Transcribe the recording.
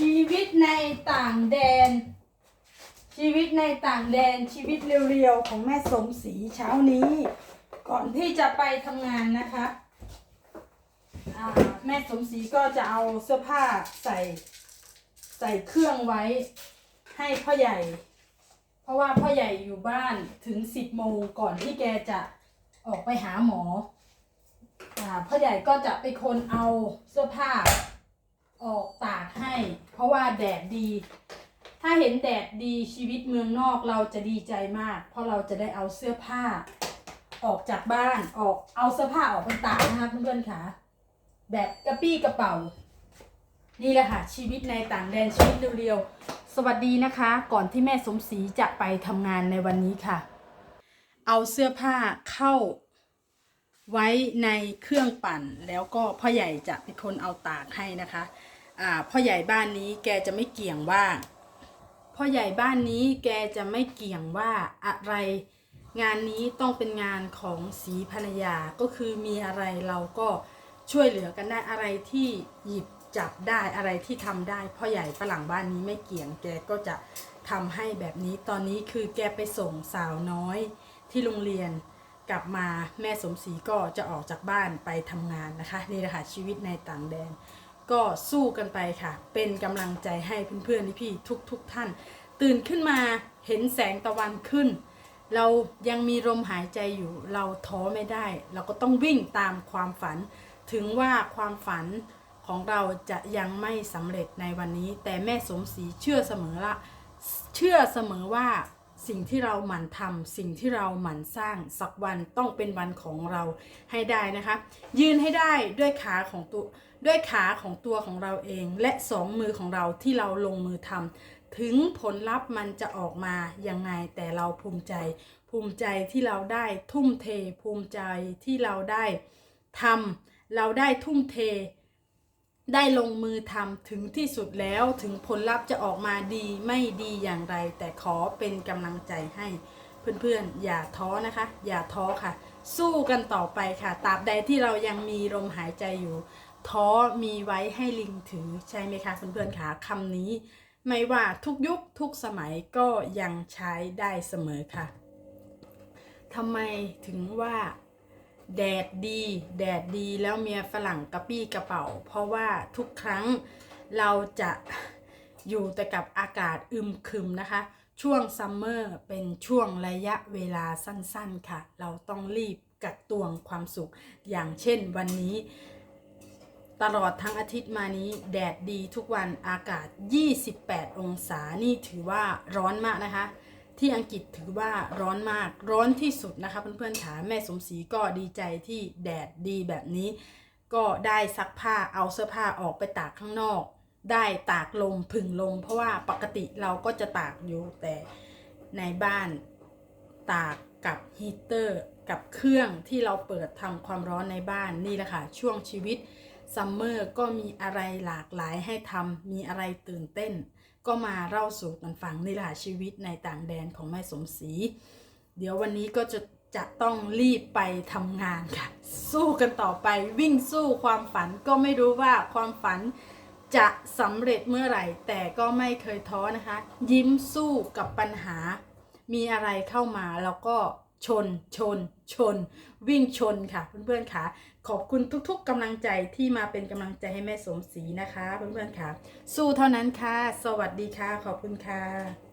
ชีวิตในต่างแดน ชีวิตในต่างแดนชีวิตเรียวๆของแม่สมศรีเช้านี้ ก่อนที่จะไปทำงานนะคะแม่สมศรีก็จะเอาเสื้อผ้าใส่ใส่เครื่องไว้ให้พ่อใหญ่ เพราะว่าพ่อใหญ่อยู่บ้านถึงสิบโมงก่อนที่แกจะออกไปหาหมออพ่อใหญ่ก็จะเป็นคนเอาเสื้อผ้าออกตากให้ เพราะว่าแดดดี ถ้าเห็นแดดดีชีวิตเมืองนอกเราจะดีใจมาก เพราะเราจะได้เอาเสื้อผ้า ออกจากบ้านออกเอาเสื้อผ้าออกไปตากนะคะเพื่อนๆค่ะ แบบกระปี้กระเป๋า นี่แหละค่ะ ชีวิตในต่างแดนชีวิตเรียวๆสวัสดีนะคะ ก่อนที่แม่สมศรีจะไปทำงานในวันนี้ค่ะ เอาเสื้อผ้าเข้าไว้ในเครื่องปั่นแล้วก็พ่อใหญ่จะเป็นคนเอาตากให้นะคะ พ่อใหญ่บ้านนี้แกจะไม่เกี่ยงว่าพ่อใหญ่บ้านนี้แกจะไม่เกี่ยงว่าอะไร งานนี้ต้องเป็นงานของสีภรรยาก็คือมีอะไรเราก็ช่วยเหลือกันได้อะไรที่หยิบจับได้อะไรที่ทำได้พ่อใหญ่ฝรั่งบ้านนี้ไม่เกี่ยงแกก็จะทำให้แบบนี้ตอนนี้คือแกไปส่งสาวน้อยที่โรงเรียนกลับมาแม่สมศรีก็จะออกจากบ้านไปทำงานนะคะนี่แหละค่ะชีวิตในต่างแดน ก็สู้กันไปค่ะ เป็นกำลังใจให้เพื่อนๆพี่ๆทุกๆทท่าน ตื่นขึ้นมาเห็นแสงตะวันขึ้น เรายังมีลมหายใจอยู่ เราท้อไม่ได้ เราก็ต้องวิ่งตามความฝัน ถึงว่าความฝันของเราจะยังไม่สำเร็จในวันนี้ แต่แม่สมศรีเชื่อเสมอละ เชื่อเสมอว่า สิ่งที่เราหมั่นทำสิ่งที่เราหมั่นสร้างสักวันต้องเป็นวันของเราให้ได้นะคะ ยืนให้ได้ด้วยขาของตัวด้วยขาของตัวของเราเอง และสองมือของเราที่เราลงมือทำถึงผลลัพธ์มันจะออกมายังไงแต่เราภูมิใจ ภูมิใจที่เราได้ทุ่มเท ภูมิใจที่เราได้ทำเราได้ทุ่มเท ได้ลงมือทำถึงที่สุดแล้วถึงผลลัพธ์จะออกมาดีไม่ดีอย่างไร แต่ขอเป็นกำลังใจให้เพื่อนๆ อย่าท้อนะคะ อย่าท้อค่ะ สู้กันต่อไปค่ะตราบใดที่เรายังมีลมหายใจอยู่ ท้อมีไว้ให้ลิงถือใช่ไหมคะเพื่อนๆค่ะคำนี้ ไม่ว่าทุกยุคทุกสมัยก็ยังใช้ได้เสมอค่ะทำไมถึงว่า แดดดี แดดดีแล้วเมียฝรั่งกระปี้กระเป๋า เพราะว่าทุกครั้งเราจะอยู่แต่กับอากาศอึมครึมนะคะ ช่วงซัมเมอร์เป็นช่วงระยะเวลาสั้นๆค่ะ เราต้องรีบกักตวงความสุข อย่างเช่นวันนี้ ตลอดทั้งอาทิตย์มานี้ แดดดีทุกวันอากาศ 28 องศานี่ถือว่าร้อนมากนะคะ ที่อังกฤษถือว่าร้อนมากร้อนที่สุดนะคะเพื่อนๆขาแม่สมศรีก็ดีใจที่แดดดีแบบนี้ ก็ได้ซักผ้าเอาเสื้อผ้าออกไปตากข้างนอก ได้ตากลมผึ่งลม เพราะว่าปกติเราก็จะตากอยู่แต่ในบ้านตากกับฮีเตอร์กับเครื่องที่เราเปิดทำความร้อนในบ้านนี่แหละค่ะช่วงชีวิตซัมเมอร์ก็มีอะไรหลากหลายให้ทำมีอะไรตื่นเต้น ก็มาเล่าสู่กันฟังนี่แหละชีวิตในต่างแดนของแม่สมศรี เดี๋ยววันนี้ก็จะจะต้องรีบไปทำงานค่ะ สู้กันต่อไปวิ่งสู้ความฝันก็ไม่รู้ว่าความฝันจะสำเร็จเมื่อไหร่ แต่ก็ไม่เคยท้อนะคะ ยิ้มสู้กับปัญหา มีอะไรเข้ามาแล้วก็ ชน ชน ชน วิ่งชนค่ะเพื่อนๆค่ะ ขอบคุณทุกๆกำลังใจที่มาเป็นกำลังใจให้แม่สมศรีนะคะเพื่อนๆค่ะ สู้เท่านั้นค่ะ สวัสดีค่ะ ขอบคุณค่ะ